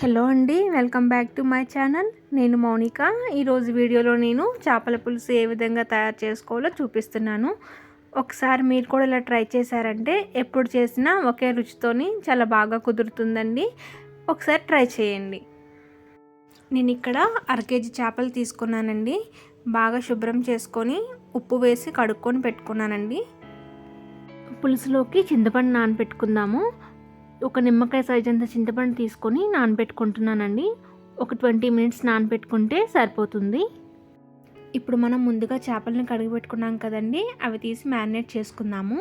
Hello అండి welcome back to my channel. నేను మౌనిక. ఈరోజు వీడియోలో నేను చేపల పులుసు ఏ విధంగా తయారు చేసుకోవాలో చూపిస్తున్నాను. ఒకసారి మీరు కూడా ఇలా ట్రై చేశారంటే ఎప్పుడు చేసినా ఒకే రుచితోని చాలా బాగా కుదురుతుందండి. ఒకసారి ట్రై చేయండి. నేను ఇక్కడ అర కేజీ చేపలు తీసుకున్నానండి. బాగా శుభ్రం చేసుకొని ఉప్పు వేసి కడుక్కొని పెట్టుకున్నానండి. పులుసులోకి చింతపండు నానబెట్టుకుందాము ఒక నిమ్మకాయ సైజ్ అంత చింతపండు తీసుకొని నానబెట్టుకుంటున్నానండి. ఒక ట్వంటీ మినిట్స్ నానబెట్టుకుంటే సరిపోతుంది. ఇప్పుడు మనం ముందుగా చేపలను కడిగి పెట్టుకున్నాం కదండి అవి తీసి మ్యారినేట్ చేసుకుందాము.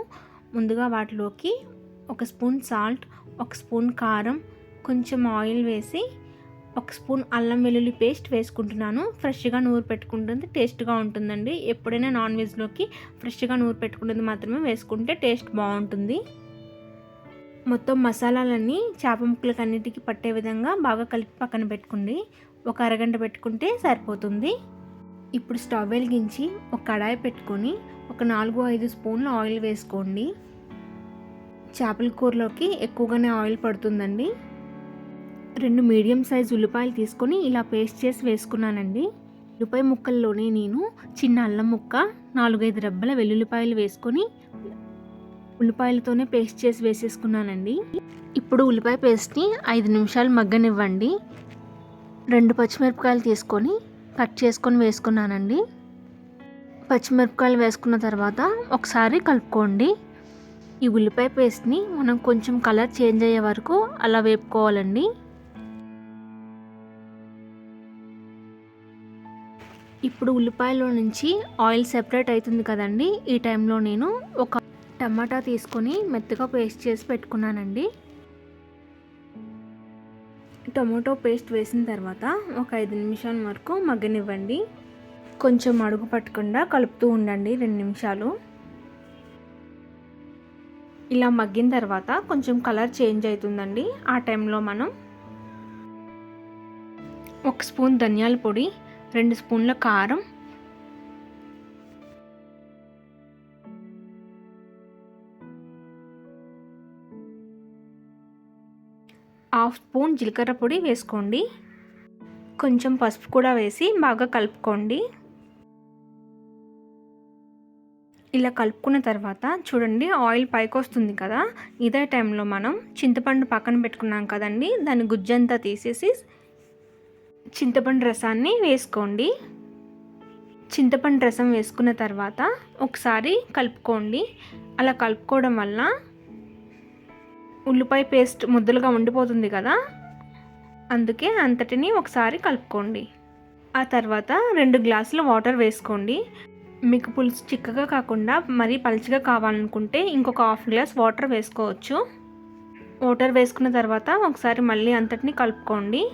ముందుగా వాటిలోకి ఒక స్పూన్ సాల్ట్ ఒక స్పూన్ కారం కొంచెం ఆయిల్ వేసి ఒక స్పూన్ అల్లం వెల్లుల్లి పేస్ట్ వేసుకుంటున్నాను. ఫ్రెష్గా నూరు పెట్టుకుంటుంది టేస్ట్గా ఉంటుందండి. ఎప్పుడైనా నాన్ వెజ్లోకి ఫ్రెష్గా నూరు పెట్టుకున్నది మాత్రమే వేసుకుంటే టేస్ట్ బాగుంటుంది. మొత్తం మసాలాలన్నీ చేప ముక్కలకి అన్నిటికీ పట్టే విధంగా బాగా కలిపి పక్కన పెట్టుకోండి. ఒక అరగంట పెట్టుకుంటే సరిపోతుంది. ఇప్పుడు స్టవ్ వెలిగించి ఒక కడాయి పెట్టుకొని ఒక నాలుగు ఐదు స్పూన్లు ఆయిల్ వేసుకోండి. చేపల కూరలోకి ఎక్కువగానే ఆయిల్ పడుతుందండి. రెండు మీడియం సైజ్ ఉల్లిపాయలు తీసుకొని ఇలా పేస్ట్ చేసి వేసుకున్నానండి. ఉల్లిపాయ ముక్కల్లోనే నేను చిన్న అల్లం ముక్క నాలుగైదు రెబ్బల వెల్లుల్లిపాయలు వేసుకొని ఉల్లిపాయలతోనే పేస్ట్ చేసి వేసేసుకున్నానండి. ఇప్పుడు ఉల్లిపాయ పేస్ట్ని ఐదు నిమిషాలు మగ్గనివ్వండి. రెండు పచ్చిమిరపకాయలు తీసుకొని కట్ చేసుకొని వేసుకున్నానండి. పచ్చిమిరపకాయలు వేసుకున్న తర్వాత ఒకసారి కలుపుకోండి. ఈ ఉల్లిపాయ పేస్ట్ని మనం కొంచెం కలర్ చేంజ్ అయ్యే వరకు అలా వేపుకోవాలండి. ఇప్పుడు ఉల్లిపాయలో నుంచి ఆయిల్ సెపరేట్ అవుతుంది కదండి. ఈ టైంలో నేను ఒక టమాటా తీసుకొని మెత్తగా పేస్ట్ చేసి పెట్టుకున్నానండి. టమాటో పేస్ట్ వేసిన తర్వాత ఒక ఐదు నిమిషాల వరకు మగ్గనివ్వండి. కొంచెం అడుగు పట్టకుండా కలుపుతూ ఉండండి రెండు నిమిషాలు. ఇలా మగ్గిన తర్వాత కొంచెం కలర్ చేంజ్ అవుతుందండి ఆ టైంలో మనం. ఒక స్పూన్ ధనియాల పొడి రెండు స్పూన్ల కారం హాఫ్ స్పూన్ జీలకర్ర పొడి వేసుకోండి. కొంచెం పసుపు కూడా వేసి బాగా కలుపుకోండి. ఇలా కలుపుకున్న తర్వాత చూడండి ఆయిల్ పైకి వస్తుంది కదా. ఇదే టైంలో మనం చింతపండు పక్కన పెట్టుకున్నాం కదండి దాని గుజ్జంతా తీసేసి చింతపండు రసాన్ని వేసుకోండి. చింతపండు రసం వేసుకున్న తర్వాత ఒకసారి కలుపుకోండి. అలా కలుపుకోవడం వల్ల ఉల్లిపాయ పేస్ట్ ముద్దలుగా ఉండిపోతుంది కదా? అందుకే అంతటిని ఒకసారి కలుపుకోండి. ఆ తర్వాత రెండు గ్లాసులు వాటర్ వేసుకోండి. మీకు పులుసు చిక్కగా కాకుండా మరీ పలుచగా కావాలనుకుంటే ఇంకొక హాఫ్ గ్లాస్ వాటర్ వేసుకోవచ్చు. వాటర్ వేసుకున్న తర్వాత ఒకసారి మళ్ళీ అంతటిని కలుపుకోండి.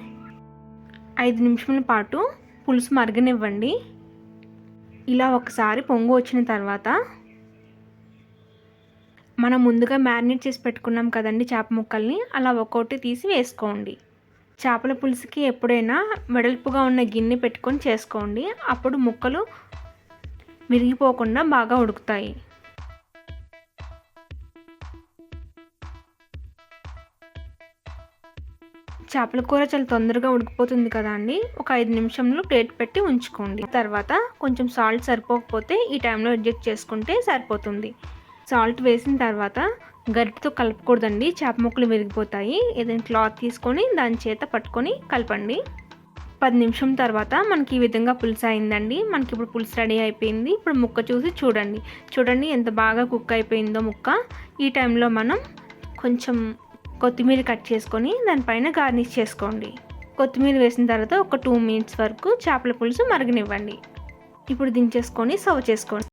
ఐదు నిమిషముల పాటు పులుసు మరగనివ్వండి. ఇలా ఒకసారి పొంగు వచ్చిన తర్వాత మనం ముందుగా మ్యారినేట్ చేసి పెట్టుకున్నాం కదండి చేప ముక్కల్ని అలా ఒక్కొక్కటి తీసి వేసుకోండి. చేపల పులుసుకి ఎప్పుడైనా వెడల్పుగా ఉన్న గిన్నె పెట్టుకొని చేసుకోండి. అప్పుడు ముక్కలు విరిగిపోకుండా బాగా ఉడుకుతాయి. చేపల కూర చాలా తొందరగా ఉడికిపోతుంది కదా అండి. ఒక ఐదు నిమిషంలో ప్లేట్ పెట్టి ఉంచుకోండి. తర్వాత కొంచెం సాల్ట్ సరిపోకపోతే ఈ టైంలో అడ్జస్ట్ చేసుకుంటే సరిపోతుంది. సాల్ట్ వేసిన తర్వాత గరిటతో కలపకూడదండి. చేప ముక్కలు విరిగిపోతాయి. ఏదైనా క్లాత్ తీసుకొని దాని చేత పట్టుకొని కలపండి. పది నిమిషం తర్వాత మనకి ఈ విధంగా పులుసు అయిందండి. మనకి ఇప్పుడు పులుసు రెడీ అయిపోయింది. ఇప్పుడు ముక్క చూసి చూడండి. చూడండి ఎంత బాగా కుక్ అయిపోయిందో ముక్క. ఈ టైంలో మనం కొంచెం కొత్తిమీర కట్ చేసుకొని దానిపైన గార్నిష్ చేసుకోండి. కొత్తిమీర వేసిన తర్వాత ఒక టూ మినిట్స్ వరకు చేపల పులుసు మరగనివ్వండి. ఇప్పుడు దించేసుకొని సర్వ్ చేసుకోండి.